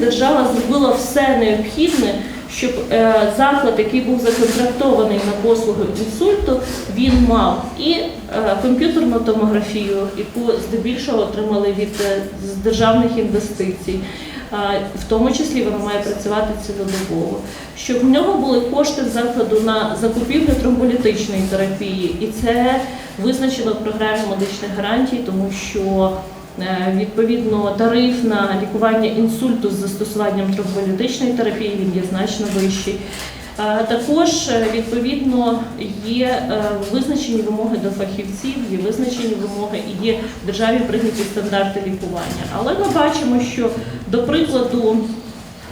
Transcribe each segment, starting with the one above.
держава зробила все необхідне, щоб е, заклад, який був законтрактований на послуги інсульту, він мав і е, комп'ютерну томографію, яку здебільшого отримали від е, державних інвестицій. В тому числі вона має працювати цілодобово. Щоб в нього були кошти закладу на закупівлю тромболітичної терапії, і це визначено в програмі медичних гарантій, тому що відповідно тариф на лікування інсульту з застосуванням тромболітичної терапії він є значно вищий. Е, Також е, відповідно є е, визначені вимоги до фахівців, є визначені вимоги і є в державі прийняті стандарти лікування. Але ми бачимо, що до прикладу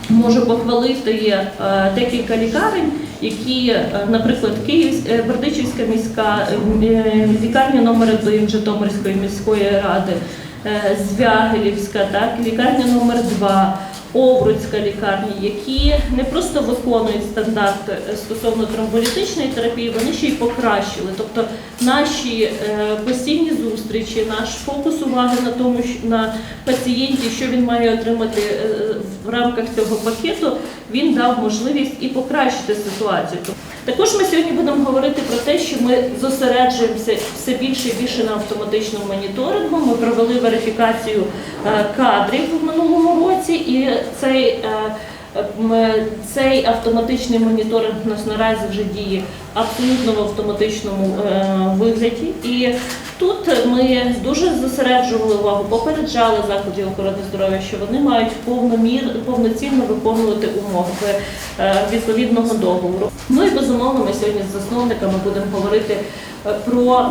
можу похвалити е, декілька лікарень, які, е, наприклад, Київ, е, Бердичівська міська е, лікарня номер 1 Житомирської міської ради, е, Звягелівська, так, лікарня номер 2 Овруцька лікарня, які не просто виконують стандарт е, стосовно тромболітичної терапії, вони ще й покращили. Тобто наші е, постійні зустрічі, наш фокус уваги на тому, що- на пацієнті, що він має отримати е, в рамках цього пакету, він дав можливість і покращити ситуацію. Також ми сьогодні будемо говорити про те, що ми зосереджуємося все більше і більше на автоматичному моніторингу. Ми провели верифікацію кадрів в минулому році, і цей, е, цей автоматичний моніторинг у нас наразі вже діє абсолютно в автоматичному е, вигляді. І тут ми дуже зосереджували увагу, попереджали закладів охорони здоров'я, що вони мають повномір, повноцінно виконувати умови е, відповідного договору. Ну і безумовно, ми сьогодні з засновниками будемо говорити про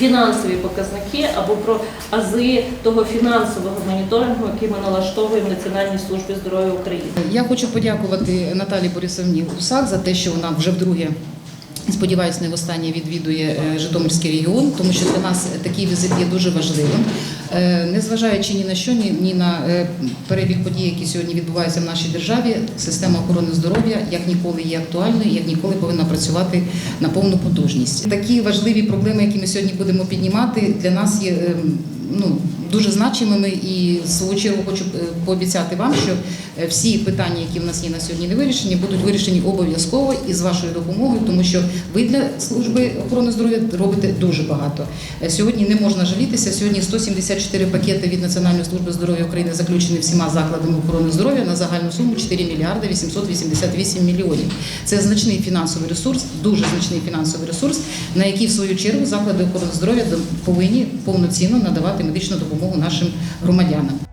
фінансові показники або про ази того фінансового моніторингу, який ми налаштовуємо в Національній службі здоров'я України. Я хочу подякувати Наталі Борисовні Гусак за те, що вона вже вдруге. Сподіваюсь, не востаннє відвідує е, Житомирський регіон, тому що для нас такий візит є дуже важливим. Е, Незважаючи ні на що, ні, на е, перебіг подій, які сьогодні відбуваються в нашій державі, система охорони здоров'я як ніколи є актуальною, як ніколи повинна працювати на повну потужність. Такі важливі проблеми, які ми сьогодні будемо піднімати, для нас є ем, ну, дуже значимими. І в свою чергу хочу е, пообіцяти вам, що е, всі питання, які в нас є на сьогодні не вирішені, будуть вирішені обов'язково і з вашою допомогою, тому що ви для служби охорони здоров'я робите дуже багато. Е, Сьогодні не можна жалітися. Сьогодні 174 пакети від Національної служби здоров'я України заключені всіма закладами охорони здоров'я на загальну суму 4 мільярди 888 мільйонів. Це значний фінансовий ресурс, дуже значний фінансовий ресурс, на який в свою чергу заклади охорони здоров'я повинні повноцінно надавати медичну допомогу нашим громадянам.